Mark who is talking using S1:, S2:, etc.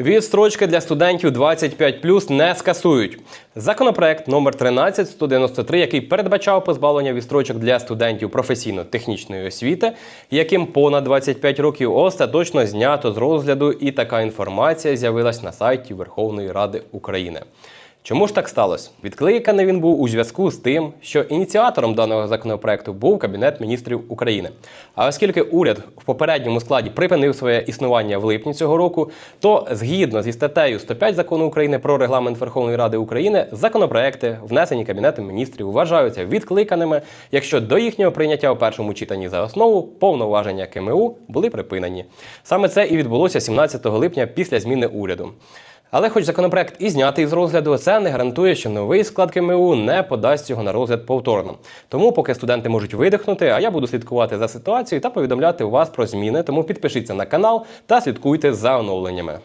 S1: Відстрочки для студентів 25 не скасують. Законопроект номер 13193, який передбачав позбавлення відстрочок для студентів професійно-технічної освіти, яким понад 25 років остаточно знято з розгляду, і така інформація з'явилась на сайті Верховної Ради України. Чому ж так сталося? Відкликаний він був у зв'язку з тим, що ініціатором даного законопроекту був Кабінет міністрів України. А оскільки уряд в попередньому складі припинив своє існування в липні цього року, то згідно зі статтею 105 закону України про регламент Верховної Ради України, законопроекти, внесені Кабінетом міністрів, вважаються відкликаними, якщо до їхнього прийняття у першому читанні за основу повноваження КМУ були припинені. Саме це і відбулося 17 липня після зміни уряду. Але хоч законопроект і знятий з розгляду, це не гарантує, що новий склад КМУ не подасть його на розгляд повторно. Тому поки студенти можуть видихнути, а я буду слідкувати за ситуацією та повідомляти вас про зміни. Тому підпишіться на канал та слідкуйте за оновленнями.